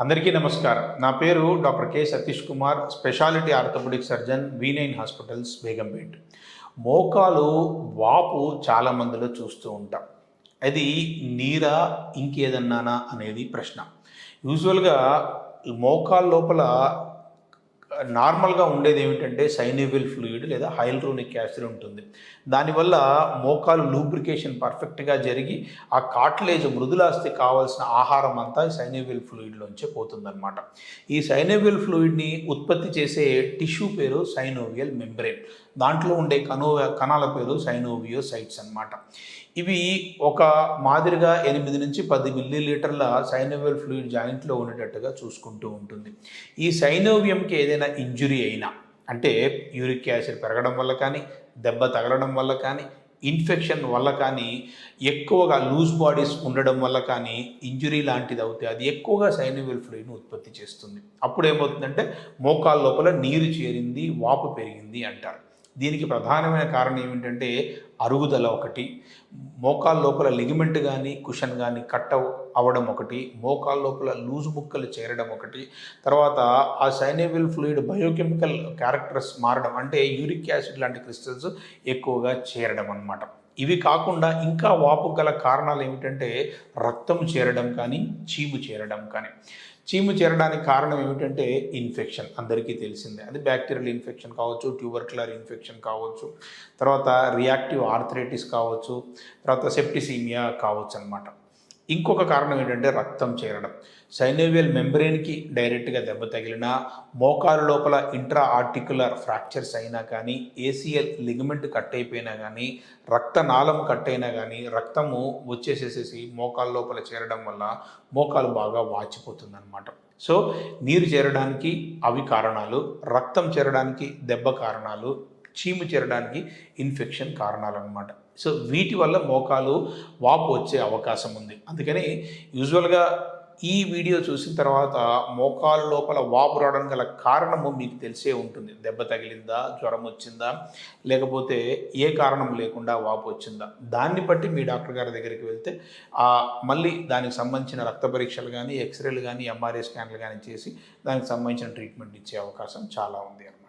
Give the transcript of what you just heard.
అందరికీ నమస్కారం. నా పేరు doctor K Satish Kumar speciality orthopaedic surgeon V nine hospitals Begumpet. మోకాలు వాపు చాలా మందిలో చూస్తూ ఉంటాం. అది నీరా ఇంకేదన్నానా అనేది ప్రశ్న. యూజువల్గా మోకాల లోపల నార్మల్గా ఉండేది ఏమిటంటే సైనివిల్ ఫ్లూయిడ్ లేదా హైల్రోనిక్ యాసిడ్ ఉంటుంది. దానివల్ల మోకాలు లూబ్రికేషన్ పర్ఫెక్ట్గా జరిగి ఆ కాట్లేజ్ మృదులాస్తి కావాల్సిన ఆహారం అంతా సైనివిల్ ఫ్లూయిడ్లోంచే పోతుందన్నమాట. ఈ సైనోవియల్ ఫ్లూయిడ్ని ఉత్పత్తి చేసే టిష్యూ పేరు సైనోవియల్ మెంబ్రేన్. దాంట్లో ఉండే కనో కణాల పేరు సైనోవియోసైట్స్ అన్నమాట. ఇవి ఒక మాదిరిగా ఎనిమిది నుంచి పది మిల్లీ లీటర్ల సైనోవియల్ ఫ్లూయిడ్ జాయింట్లో ఉండేటట్టుగా చూసుకుంటూ ఉంటుంది. ఈ సైనోవియంకి ఏదైనా ఇంజురీ అయినా అంటే యూరిక్ యాసిడ్ పెరగడం వల్ల కానీ దెబ్బ తగలడం వల్ల కానీ ఇన్ఫెక్షన్ వల్ల కానీ ఎక్కువగా లూజ్ బాడీస్ ఉండడం వల్ల కానీ ఇంజురీ లాంటిది అవుతే అది ఎక్కువగా సైనోవియల్ ఫ్లూయిడ్ని ఉత్పత్తి చేస్తుంది. అప్పుడు ఏమవుతుందంటే మోకాల లోపల నీరు చేరింది వాపు పెరిగింది అంటారు. దీనికి ప్రధానమైన కారణం ఏమిటంటే అరుగుదల ఒకటి మోకాల లోపల లిగమెంట్ కానీ కుషన్ కానీ కట్ అవ్వడం ఒకటి మోకాల లోపల లూజు ముక్కలు చేరడం ఒకటి తర్వాత ఆ సైనేవిల్ ఫ్లూయిడ్ బయోకెమికల్ క్యారెక్టర్స్ మారడం అంటే యూరిక్ యాసిడ్ లాంటి క్రిస్టల్స్ ఎక్కువగా చేరడం అన్నమాట. ఇవి కాకుండా ఇంకా వాపు గల కారణాలు ఏమిటంటే రక్తం చేరడం కానీ చీము చేరడం కానీ. చీము చేరడానికి కారణం ఏమిటంటే ఇన్ఫెక్షన్. అందరికీ తెలిసిందే. అది బ్యాక్టీరియల్ ఇన్ఫెక్షన్ కావచ్చు ట్యూబర్క్యులర్ ఇన్ఫెక్షన్ కావచ్చు తర్వాత రియాక్టివ్ ఆర్థరైటిస్ కావచ్చు తర్వాత సెప్టిసీమియా కావచ్చు అనమాట ఇంకొక కారణం ఏంటంటే రక్తం చేరడం. సైనోవియల్ మెంబ్రెయిన్కి డైరెక్ట్గా దెబ్బ తగిలినా మోకాలు లోపల ఇంట్రా ఆర్టికులర్ ఫ్రాక్చర్స్ అయినా కానీ ఏసీఎల్ లిగమెంట్ కట్ అయిపోయినా కానీ రక్తనాళం కట్ అయినా కానీ రక్తము వచ్చేసేసేసి మోకాలు లోపల చేరడం వల్ల మోకాలు బాగా వాచిపోతుందన్నమాట. సో నీరు చేరడానికి అవి కారణాలు రక్తం చేరడానికి దెబ్బ కారణాలు చీము చేరడానికి ఇన్ఫెక్షన్ కారణాలు అనమాట సో వీటి వల్ల మోకాలు వాపు వచ్చే అవకాశం ఉంది. అందుకని యూజువల్గా ఈ వీడియో చూసిన తర్వాత మోకాలు లోపల వాపు రావడం గల కారణము మీకు తెలిసే ఉంటుంది. దెబ్బ తగిలిందా? జ్వరం వచ్చిందా? లేకపోతే ఏ కారణం లేకుండా వాపు వచ్చిందా? దాన్ని బట్టి మీ డాక్టర్ గారి దగ్గరికి వెళ్తే మళ్ళీ దానికి సంబంధించిన రక్త పరీక్షలు కానీ ఎక్స్రేలు కానీ ఎంఆర్ఐ స్కాన్లు కానీ చేసి దానికి సంబంధించిన ట్రీట్మెంట్ ఇచ్చే అవకాశం చాలా ఉంది అన్నమాట.